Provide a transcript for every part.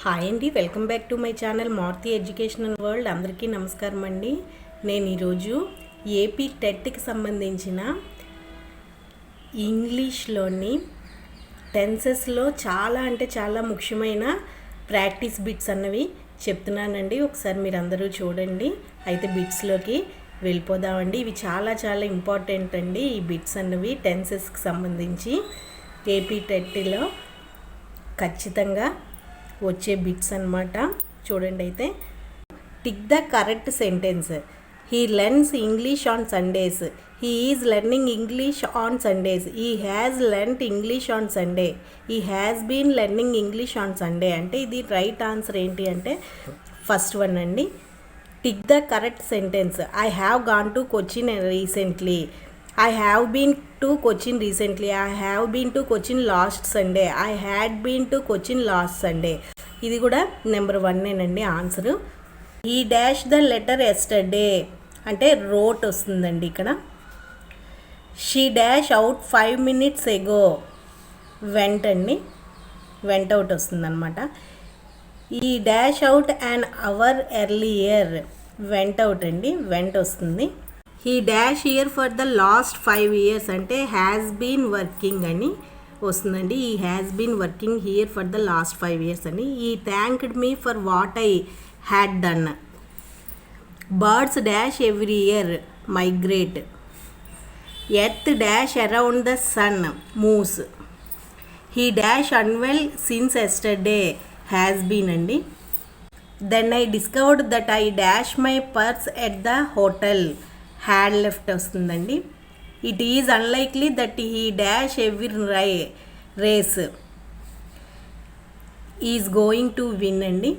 Hi అండి welcome back to my channel Maruthi educational world. అందరికీ నమస్కారం అండి. నేను ఈరోజు ఏపీ టెట్కి సంబంధించిన ఇంగ్లీష్లోని టెన్సెస్లో చాలా అంటే చాలా ముఖ్యమైన ప్రాక్టీస్ బిట్స్ అన్నవి చెప్తున్నానండి. ఒకసారి మీరు అందరూ చూడండి. అయితే బిట్స్లోకి వెళ్ళిపోదామండి. ఇవి చాలా చాలా ఇంపార్టెంట్ అండి ఈ బిట్స్ అన్నవి టెన్సెస్కి సంబంధించి. ఏపీ టెట్లో ఖచ్చితంగా వచ్చే బిట్స్ అన్నమాట. చూడండి అయితే. Tick the correct sentence he learns English on Sundays he is learning English on Sundays he has learnt English on Sunday he has been learning English on Sunday అంటే ఇది రైట్ ఆన్సర్ ఏంటి అంటే first one అండి. Tick the correct sentence I have gone to Cochin recently I have been to Cochin recently I have been to Cochin last Sunday I had been to Cochin last Sunday ఇది కూడా number వన్నేనండి answer he dash the letter yesterday అంటే wrote వస్తుందండి ఇక్కడ. She dash out five minutes ago went అండి went out వస్తుందన్నమాట. He dash out an hour earlier went out అండి. Went వస్తుంది. He dash here for the last five years అంటే has been working అని వస్తుందండి. He has been working here for the last five years అని. He thanked me for what I had done birds dash every year migrate earth dash around the sun moves he dash unwell since yesterday has been అండి. Then I discovered that I dash my purse at the hotel had left వస్తుందండి. It is unlikely that he dash every rye race is going to win అండి.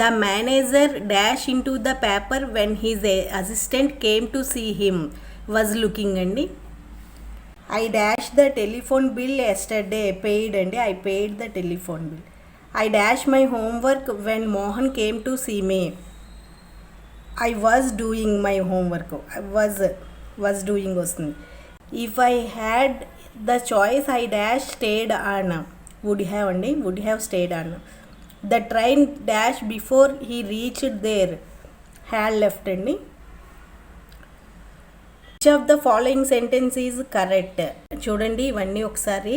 The manager dash into the paper when his assistant came to see him was looking అండి. I dash the telephone bill yesterday paid అండి. I paid the telephone bill I dash my homework when Mohan came to see me I was doing my homework I was was doing వస్తుంది if I had the choice I dash stayed on would have అండి would have stayed on the train dash before he reached there had left అండి which of the following sentence is correct చూడండి ఇవన్నీ ఒకసారి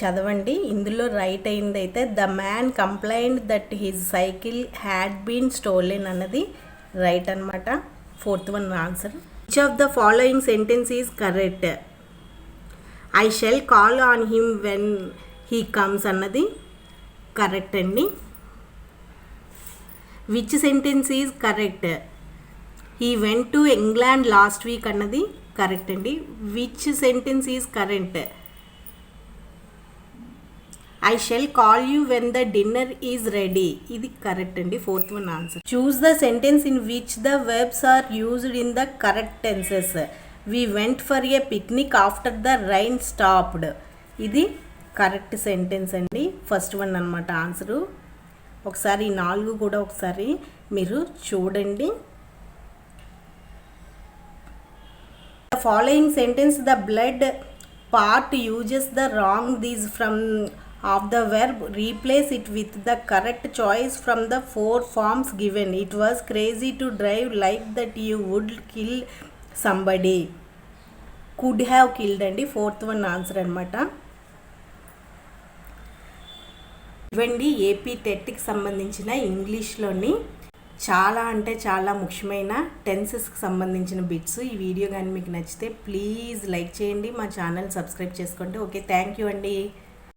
చదవండి. ఇందులో right అయింది అయితే the man complaint that his cycle had been stolen అన్నది రైట్ అనమాట fourth one answer. Which of the following sentence is correct I shall call on him when he comes అన్నది కరెక్ట్ అండి. Which sentence is correct he went to England last week అన్నది correct అండి. Which sentence is correct I shall call you when the dinner is ready ఇది correct అండి fourth one answer choose the sentence in which the verbs are used in the correct tenses we went for a picnic after the rain stopped ఇది correct sentence అండి first one అనమాట answer ఒకసారి ఈ నాలుగు కూడా ఒకసారి మీరు చూడండి. The following sentence the bold part uses the wrong these form of the verb replace it with the correct choice from the four forms given it was crazy to drive like that you would kill somebody could have killed అండి fourth one answer అనమాట ఇవ్వండి AP టెట్కి సంబంధించిన ఇంగ్లీష్లోని చాలా అంటే చాలా ముఖ్యమైన టెన్సెస్కి సంబంధించిన బిట్స్ ఈ వీడియో కానీ మీకు నచ్చితే ప్లీజ్ లైక్ చేయండి మా ఛానల్ సబ్స్క్రైబ్ చేసుకోండి ఓకే థ్యాంక్ యూ అండి.